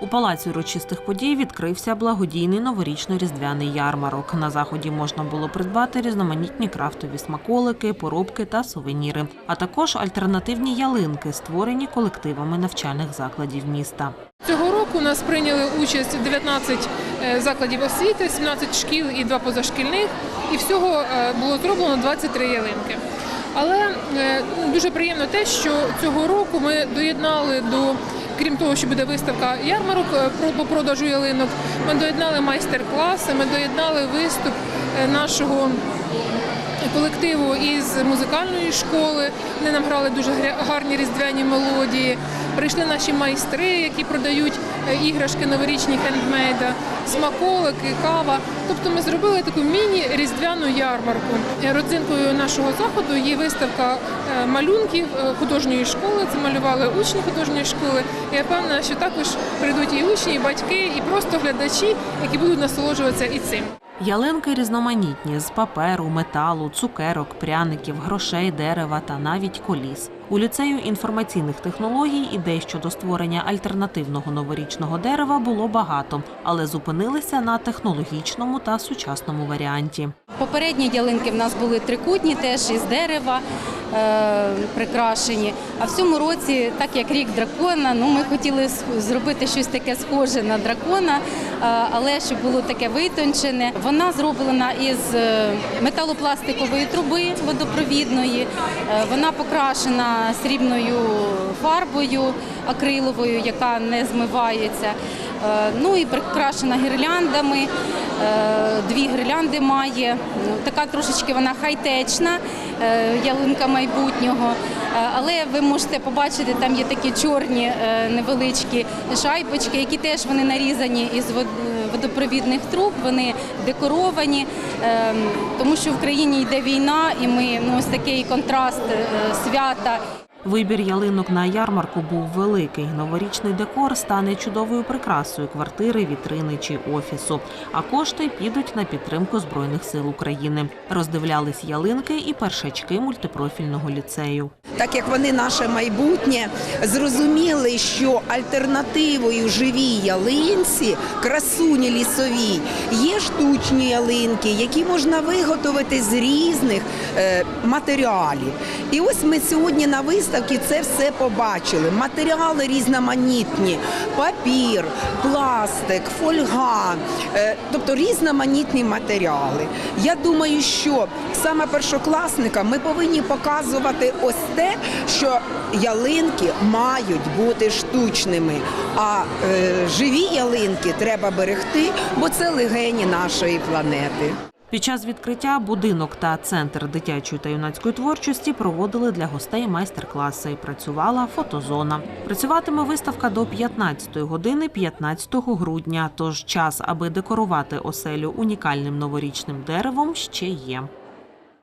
У палаці урочистих подій відкрився благодійний новорічно-різдвяний ярмарок. На заході можна було придбати різноманітні крафтові смаколики, поробки та сувеніри, а також альтернативні ялинки, створені колективами навчальних закладів міста. Цього року у нас прийняли участь 19 е, закладів освіти, 17 шкіл і два позашкільних. І всього е, було зроблено 23 ялинки. Але е, дуже приємно те, що цього року ми доєднали до, крім того, що буде виставка ярмарок е, по продажу ялинок, ми доєднали майстер-класи, ми доєднали виступ е, нашого колективу із музикальної школи. Вони нам грали дуже гарні різдвяні мелодії. Прийшли наші майстри, які продають е, іграшки новорічні хендмейда, смаколики, кава. Тобто ми зробили таку міні-різдвяну ярмарку. Е, Родзинкою нашого заходу є виставка е, малюнків художньої школи. Це малювали учні художньої школи. Я впевнена, що також прийдуть і учні, і батьки, і просто глядачі, які будуть насолоджуватися і цим. Ялинки різноманітні з паперу, металу, цукерок, пряників, грошей, дерева та навіть коліс. У ліцею інформаційних технологій ідей щодо створення альтернативного новорічного дерева було багато, але зупинилися на технологічному та сучасному варіанті. Попередні ялинки в нас були трикутні, теж із дерева е, прикрашені. А в цьому році, так як рік дракона, ну ми хотіли зробити щось таке схоже на дракона, е, але щоб було таке витончене. Вона зроблена із е, металопластикової труби водопровідної. Е, вона покрашена срібною фарбою акриловою, яка не змивається. Е, Ну і прикрашена гірляндами. Е, Дві гірлянди має. Ну, Така трошечки вона хай-течна, е, ялинка майбутнього. Але ви можете побачити, там є такі чорні невеличкі шайбочки, які теж вони нарізані із вод- водопровідних труб, вони декоровані, тому що в країні йде війна, і ми ну, ось такий контраст свята. Вибір ялинок на ярмарку був великий. Новорічний декор стане чудовою прикрасою квартири, вітрини чи офісу. А кошти підуть на підтримку збройних сил України. Роздивлялись ялинки і першачки мультипрофільного ліцею. так як вони наше майбутнє, зрозуміли, що альтернативою живій ялинці, красуні лісовій, є штучні ялинки, які можна виготовити з різних е, матеріалів. І ось ми сьогодні на виставці це все побачили. Матеріали різноманітні: папір, пластик, фольга, е, тобто різноманітні матеріали. Я думаю, що саме першокласникам ми повинні показувати ось те, що ялинки мають бути штучними, а е, живі ялинки треба берегти, бо це легені нашої планети. Під час відкриття будинок та центр дитячої та юнацької творчості проводили для гостей майстер-класи. Працювала фотозона. Працюватиме виставка до 15 години 15 грудня. Тож час, аби декорувати оселю унікальним новорічним деревом, ще є.